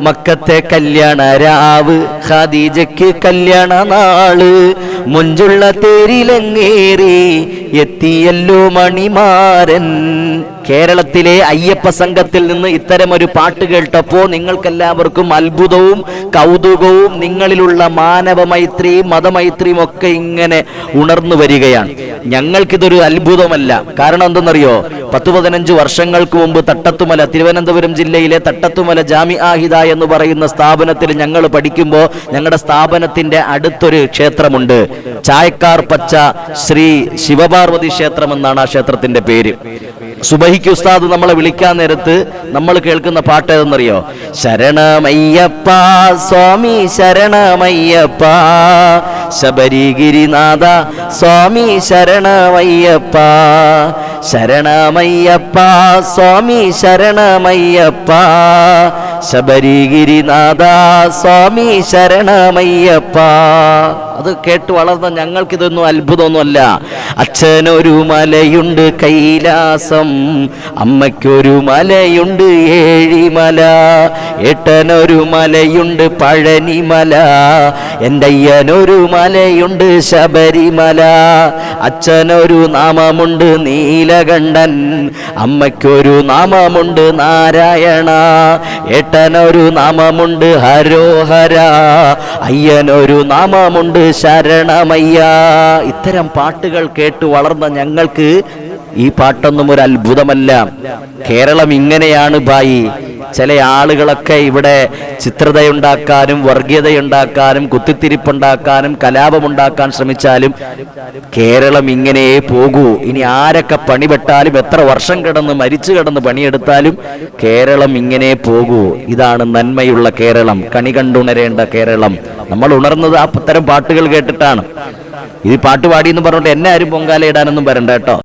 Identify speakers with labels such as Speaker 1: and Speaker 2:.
Speaker 1: മക്കത്തെ കല്യാണ രാവ് ഖദീജയ്ക്ക് കല്യാണ നാൾ. മുഞ്ചുള്ള തേരിലങ്ങേറി എത്തിയല്ലോ മണിമാരൻ. കേരളത്തിലെ അയ്യപ്പ സംഘത്തിൽ നിന്ന് ഇത്തരം ഒരു പാട്ട് കേട്ടപ്പോൾ നിങ്ങൾക്കെല്ലാവർക്കും അത്ഭുതവും കൗതുകവും നിങ്ങളിലുള്ള മാനവ മൈത്രിയും മതമൈത്രിയും ഒക്കെ ഇങ്ങനെ ഉണർന്നു വരികയാണ്. ഞങ്ങൾക്കിതൊരു അത്ഭുതമല്ല. കാരണം എന്തെന്നറിയോ? പത്ത് പതിനഞ്ച് വർഷങ്ങൾക്ക് മുമ്പ് തട്ടത്തുമല തിരുവനന്തപുരം ജില്ലയിലെ തട്ടത്തുമല ജാമി ആഹിദ എന്ന് പറയുന്ന സ്ഥാപനത്തിൽ ഞങ്ങൾ പഠിക്കുമ്പോൾ ഞങ്ങളുടെ സ്ഥാപനത്തിന്റെ അടുത്തൊരു ക്ഷേത്രമുണ്ട്. ചായക്കാർ പച്ച ശ്രീ ശിവപാർവതി ക്ഷേത്രം എന്നാണ് ആ ക്ഷേത്രത്തിന്റെ പേര്. സുബഹിക്ക് ഉസ്താദ് നമ്മളെ വിളിക്കാൻ നേരത്ത് നമ്മൾ കേൾക്കുന്ന പാട്ട് ഏതെന്നറിയോ? ശരണമയ്യപ്പ സ്വാമി ശരണമയ്യപ്പ ശബരിഗിരിനാഥ സ്വാമി ശരണമയ്യപ്പ ശരണമയ്യപ്പ സ്വാമി ശരണമയ്യപ്പ ശബരിഗിരിനാഥ സ്വാമി ശരണമയ്യപ്പ. അത് കേട്ട് വളർന്ന ഞങ്ങൾക്കിതൊന്നും അത്ഭുതമൊന്നുമല്ല. അച്ഛനൊരു മലയുണ്ട് കൈലാസം അമ്മയ്ക്കൊരു മലയുണ്ട് ഏഴിമല ഏട്ടനൊരു മലയുണ്ട് പഴനിമല എന്റെ അയ്യനൊരു മലയുണ്ട് ശബരിമല അച്ഛനൊരു നാമമുണ്ട് നീലകണ്ഠൻ അമ്മയ്ക്കൊരു നാമമുണ്ട് നാരായണ ഏട്ടനൊരു നാമമുണ്ട് ഹരോഹര അയ്യനൊരു നാമമുണ്ട് ശരണമയ്യ. ഇത്തരം പാട്ടുകൾ കേട്ട് വളർന്ന ഞങ്ങൾക്ക് ഈ പാട്ടൊന്നും ഒരു അത്ഭുതമല്ല. കേരളം ഇങ്ങനെയാണ് ബായി. ചില ആളുകളൊക്കെ ഇവിടെ ചിത്രതയുണ്ടാക്കാനും വർഗീയതയുണ്ടാക്കാനും കുത്തിത്തിരിപ്പുണ്ടാക്കാനും കലാപമുണ്ടാക്കാൻ ശ്രമിച്ചാലും കേരളം ഇങ്ങനെ പോകൂ. ഇനി ആരൊക്കെ പണിപെട്ടാലും എത്ര വർഷം കിടന്ന് മരിച്ചു കിടന്ന് പണിയെടുത്താലും കേരളം ഇങ്ങനെ പോകൂ. ഇതാണ് നന്മയുള്ള കേരളം. കണി കണ്ടുണരേണ്ട കേരളം. നമ്മൾ ഉണർന്നത് ആ അത്തരം പാട്ടുകൾ കേട്ടിട്ടാണ്. ഇത് പാട്ട് പാടി എന്ന് പറഞ്ഞിട്ട് എന്നെ ആരും പൊങ്കാല ഇടാനൊന്നും വരണ്ട കേട്ടോ.